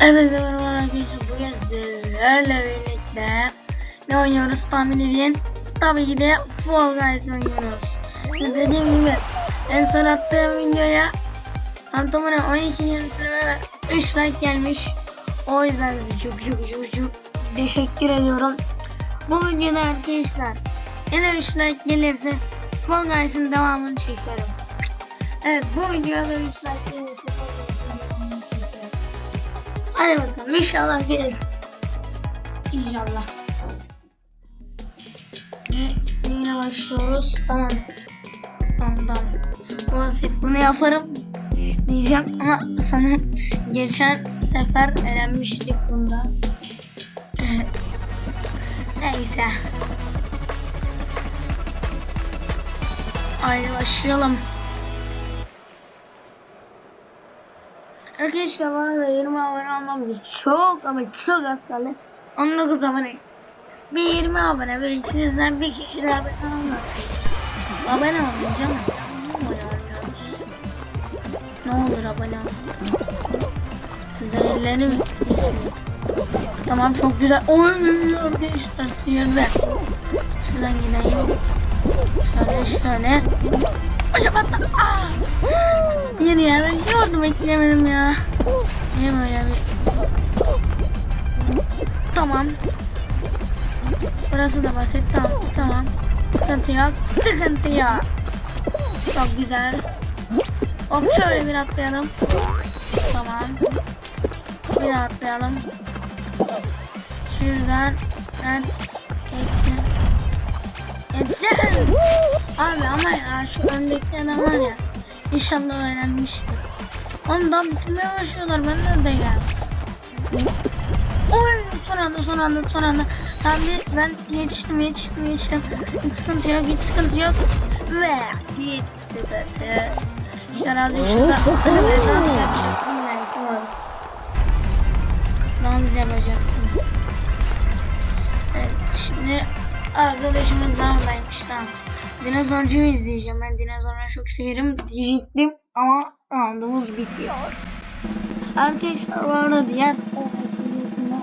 Evet merhaba arkadaşlar. Bugün sizlerle birlikte ne oynuyoruz tahmin edin? Tabii ki de Fall Guys oynuyoruz. Ve dediğim gibi en son attığım videoya Antamına 12 yönetime 3 like gelmiş. O yüzden size çok çok çok çok teşekkür ediyorum. Bu videoda arkadaşlar yine 3 like gelirse Fall Guys'ın devamını çekerim. Evet bu videoda 3 like gelirse Fall Guys'ın Hadi bakalım inşallah gelir. İnşallah. Yine başlıyoruz. Tamam. Tamam tamam. Bunu yaparım diyeceğim ama sanırım geçen sefer elenmiştik bunda. Neyse. Haydi başlayalım. Arkadaşlar bu arada 20 abone olmamız çok ama çok az kaldı. 19 aboneyiz. Bir 20 abone ve içinizden bir kişi de abone olmasın. Abone olun canım. Ne olur abone olsunuz. Zehirlenir misiniz? Tamam çok güzel. Oy arkadaşlar sıyırdı. Şuradan gideyim. Şöyle şöyle. Da... Aa! Yeni ya ben gördüm bekleyemedim ya. Niye böyle bir... Tamam. Burası da basit tamam tamam. Sıkıntı yok. Sıkıntı yok. Çok güzel. Hop şöyle bir atlayalım. Tamam. Bir atlayalım. Şuradan geçsin. Geçsin. Abi ama ya şu öndeki adam var ya. İnşallah öğrenmiştir. Ondan bitirmeye başlıyorlar. Ben nerede ya? Oy son anda son anda son anda. Tamam bir- ben yetiştim yetiştim yetiştim. Hiç sıkıntı yok hiç sıkıntı yok. Ve hiç sıkıntı. İşte razı şurada. Hadi be daha güzel yapacaktım. Evet şimdi arkadaşımız oradaymış tamam. Dinozorcuyu izleyeceğim. Ben dinozorları çok severim diyecektim ama roundumuz bitiyor. Arkadaşlar bu arada diğer seviyesinde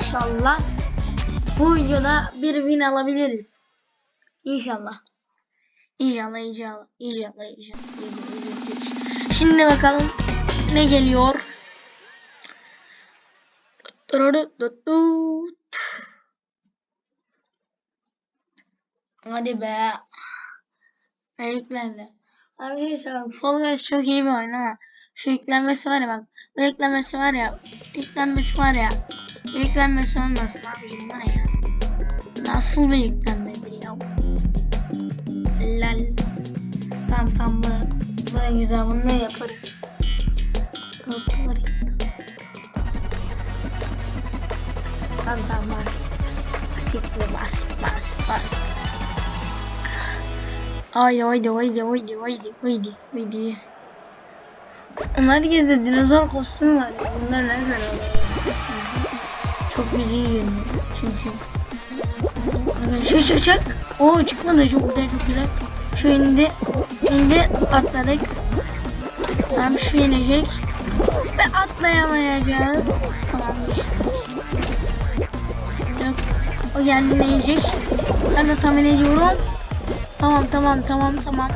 İnşallah bu videoda bir win alabiliriz. İnşallah inşallah inşallah inşallah. inşallah. Şimdi bakalım ne geliyor. Hadi be. Yüklendi. Arkadaşlar Fall Guys çok iyi bir oyun ama şu yüklenmesi var ya bak. Bu yüklenmesi var ya. Yüklenmesi var ya. Yüklenmesi olmasın abicim bana ya. Nasıl bir yüklenmedir ya. Lal. Tamam tamam bu. Bu güzel bunu yaparız. Yaparız. Tamam tamam basit basit basit basit basit. Haydi haydi haydi haydi haydi haydi haydi. Gezde dinozor kostümü var. Bunlar nereden alıyor? Çok bizi görünüyor çünkü. Şu şu. Oo çıkmadı çok güzel çok güzel. Şu indi. indi atladık. Tamam şu inecek. Ve atlayamayacağız. Tamam işte. O yiyecek? Ben de tahmin ediyorum. Tamam tamam tamam tamam.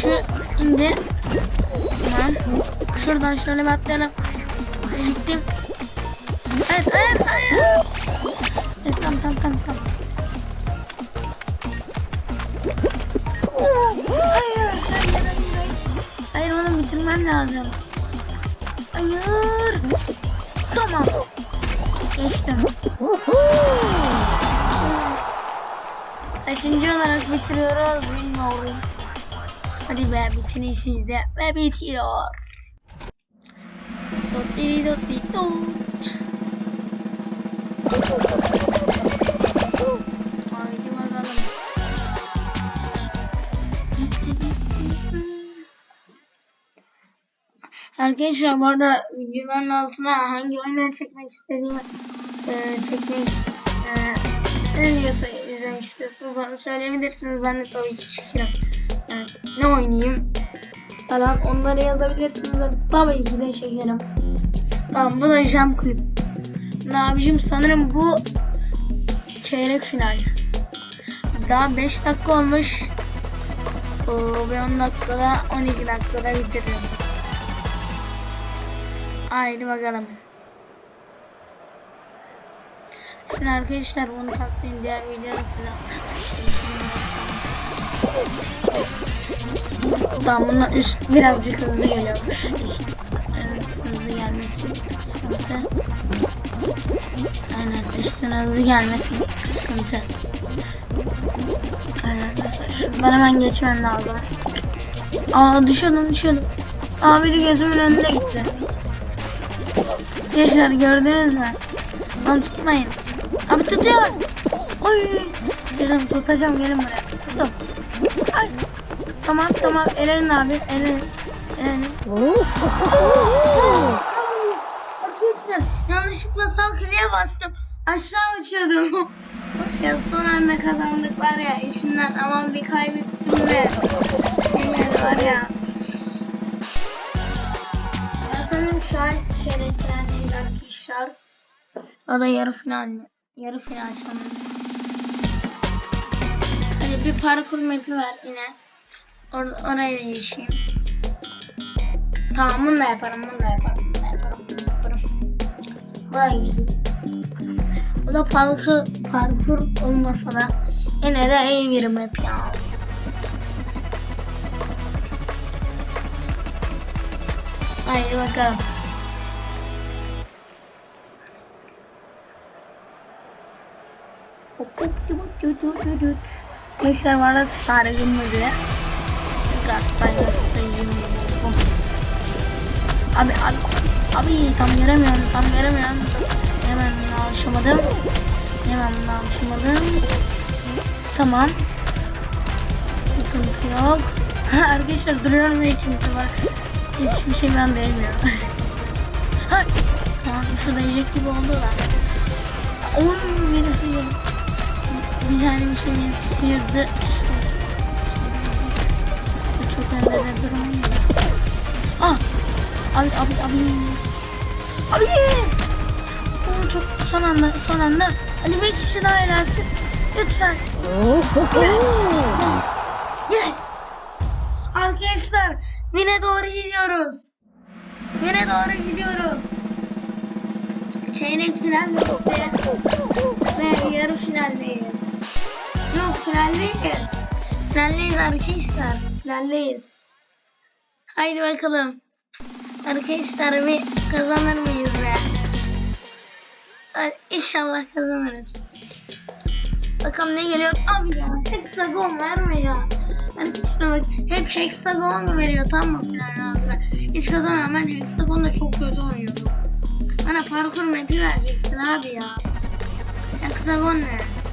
Şu indi. Tamam. Şuradan şöyle bir atlayalım. Gittim. Evet hayır hayır. Neyse tamam tamam tamam tamam. Hayır hayır hayır hayır. Hayır onu bitirmem lazım. Hayır. Tamam. Geçtim. Kaçıncı olarak bitiriyoruz bilmiyorum. Hadi be bitirin siz de. Ve bitiyor. Dot diri dot di dot. Arkadaşlar bu arada videoların altına hangi oyunları çekmek istediğimi e, çekmek e, ne videosu izlemek istiyorsunuz onu söyleyebilirsiniz. Ben de tabii ki çekerim. Yani ne oynayayım falan onları yazabilirsiniz ve tabii ki de çekerim. Tamam bu da jam kulüp. Ne abicim sanırım bu çeyrek final. Daha 5 dakika olmuş. Oo, ve 10 dakikada 12 dakikada bitiririm. Haydi bakalım. Şimdi arkadaşlar bunu takdim diğer videoda size Tamam bunun üst birazcık hızlı geliyormuş. Evet hızlı gelmesi sıkıntı. Aynen üstüne hızlı gelmesi sıkıntı. Mesela şuradan hemen geçmem lazım. Aa düşüyordum düşüyordum. Aa biri gözümün önünde gitti. Gençler gördünüz mü? Lan tutmayın. Abi tutuyorlar. Oy. Dedim tutacağım gelin buraya. Tuttum. Ay. Tamam tamam elenin abi elenin. Elenin. Arkadaşlar yanlışlıkla sağ kliğe bastım. Aşağı uçuyordum. ya son anda kazandık var ya işimden aman bir kaybettim ve şeyler var ya. Sanırım şu an çeyreklerdeyiz arkadaşlar. O da yarı final mi? Yarı final sanırım. Hadi bir parkur map'i ver yine. Or oraya geçeyim. Tamam bunu da yaparım, bunu da yaparım, bunu da yaparım, bunu da yaparım. Bu da güzel. Bu da parkur, parkur olmasa da yine de iyi bir map ya. Haydi bakalım. Gençler var da mı diye. Abi abi abi tam göremiyorum tam göremiyorum. Hemen alışamadım. Hemen alışamadım. Tamam. Sıkıntı yok. Arkadaşlar duruyorum ve içimde var. Hiçbir şey ben değmiyorum. Tamam şurada yiyecek gibi oldu da. Oy birisi geldi. Bir tane bir şey sıyırdı. Çok önde de duramıyor. Ah! Abi abi abi. Abi! Oo, çok son anda son anda. Hadi bir kişi daha elensin. Lütfen. Yes! Arkadaşlar Vine doğru gidiyoruz. Vine doğru gidiyoruz. Çeyrek final bitti. Ve yarı finaldeyiz. Yok finaldeyiz. Finaldeyiz arkadaşlar. Finaldeyiz. Haydi bakalım. Arkadaşlar bir kazanır mıyız be? İnşallah kazanırız. Bakalım ne geliyor? Abi ya hexagon verme ya. Ben işte bak hep hexagon veriyor tam mı ağzına? Hiç kazanamam ben hexagonda çok kötü oynuyordum. Bana parkur map'i vereceksin abi ya. Hexagon ne?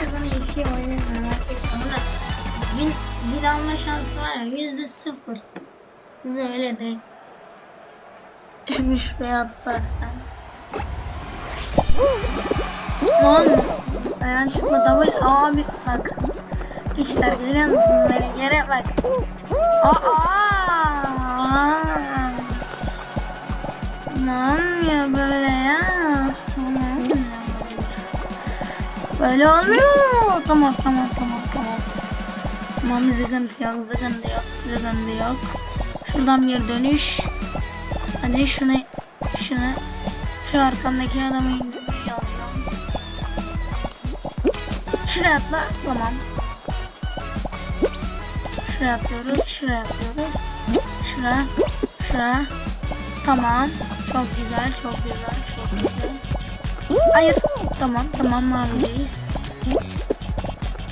Hexagon'u iki oynayayım merak etme. Buna bin, bin alma şansı var ya yüzde sıfır. Size öyle değil. Şimdi şuraya atlarsan. Lan yanlışlıkla double abi bak. İşler görüyor musun böyle yere bak. Aa! Ne olmuyor böyle ya? Olmuyor? Böyle olmuyor. Tamam tamam tamam tamam. Tamam sıkıntı yok sıkıntı yok sıkıntı yok. Şuradan bir dönüş. Hadi şunu şunu şu arkamdaki adamı indirmeyi alıyorum. Şuraya atla. Tamam. Şuraya atlıyoruz. Şuraya atlıyoruz. Şuraya. Şuraya. Tamam. Çok güzel. Çok güzel. Çok güzel. Hayır. Tamam. Tamam mavideyiz.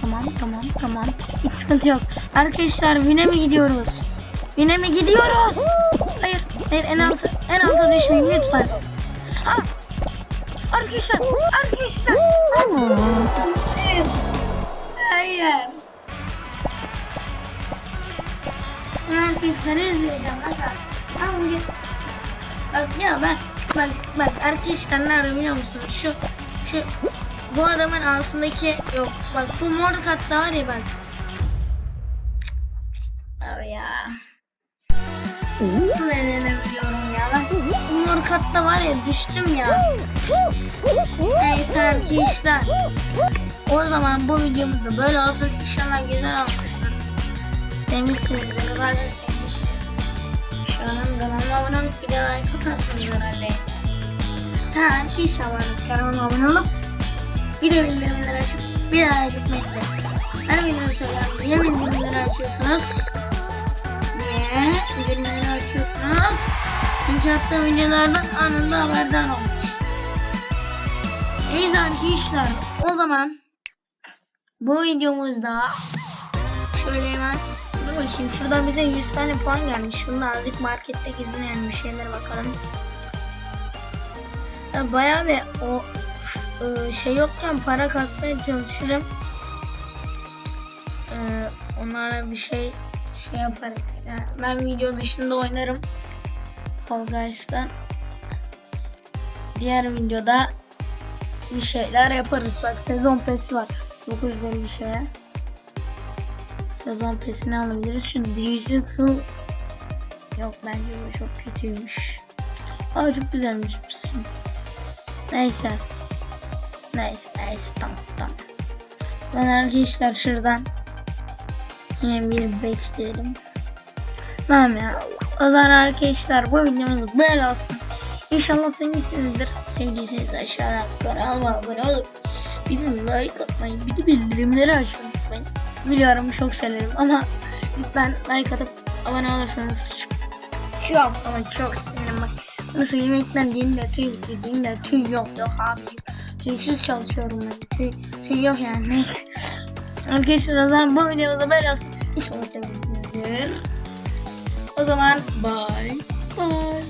Tamam. Tamam. Tamam. Hiç sıkıntı yok. Arkadaşlar Vine mi gidiyoruz? Vine mi gidiyoruz? Hayır. Hayır en altı. En alta düşmeyin lütfen. Ah! Arkadaşlar. Arkadaşlar. Hayır. Hayır. Ben arkadaşları izleyeceğim. Bak. Bak ya ben. Bak bak arkadaşlar nerede biliyor musun? Şu şu bu adamın altındaki yok. Bak bu mor katta var ya bak. ya. Nasıl eğlenebiliyorum ya? Ben umur katta var ya düştüm ya. Neyse arkadaşlar. O zaman bu videomuzda böyle olsun. İnşallah güzel olmuştur. Sevmişsinizdir. Zaten sevmişsiniz. Şu an kanalıma abone olup bir de like atarsınız herhalde. Ha arkadaşlar var. Kanalıma abone olup de bildirimleri açıp bir daha gitmekte. Her videomu söylerim. Niye bildirimleri açıyorsunuz? Niye bildirimleri açıyorsunuz? Çünkü attığım videolardan anında haberdar olmuş. Neyse arkadaşlar o zaman bu videomuzda şöyle hemen dur bakayım şuradan bize 100 tane puan gelmiş. Şunu azıcık markette gezinelim bir şeylere bakalım. Ya bayağı bir o e, şey yokken para kasmaya çalışırım. E, onlara bir şey şey yaparız. Yani ben video dışında oynarım. Fall Guys'tan. Diğer videoda bir şeyler yaparız. Bak sezon pesi var. 950 şeye. Sezon pesini alabiliriz. Şu digital yok bence bu çok kötüymüş. Aa çok güzelmiş skin. Neyse. Neyse neyse tamam tamam. Ben arkadaşlar şuradan yine bir bekleyelim. Tamam ya. O zaman arkadaşlar bu videomuz böyle olsun. İnşallah sevmişsinizdir. Sevdiyseniz aşağıdan kanalıma abone olup bir de like atmayı bir de bildirimleri açmayı unutmayın. Biliyorum çok severim ama cidden like atıp abone olursanız çok, çok ama çok sevinirim bak. Bunu söylemekten dilinde tüy, dilinde tüy yok yok abicim. Tüysüz çalışıyorum ben. Tüy, tüy yok yani neyse. Arkadaşlar o zaman bu videomuzda böyle olsun. İnşallah sevmişsinizdir. O zaman bye. Bye.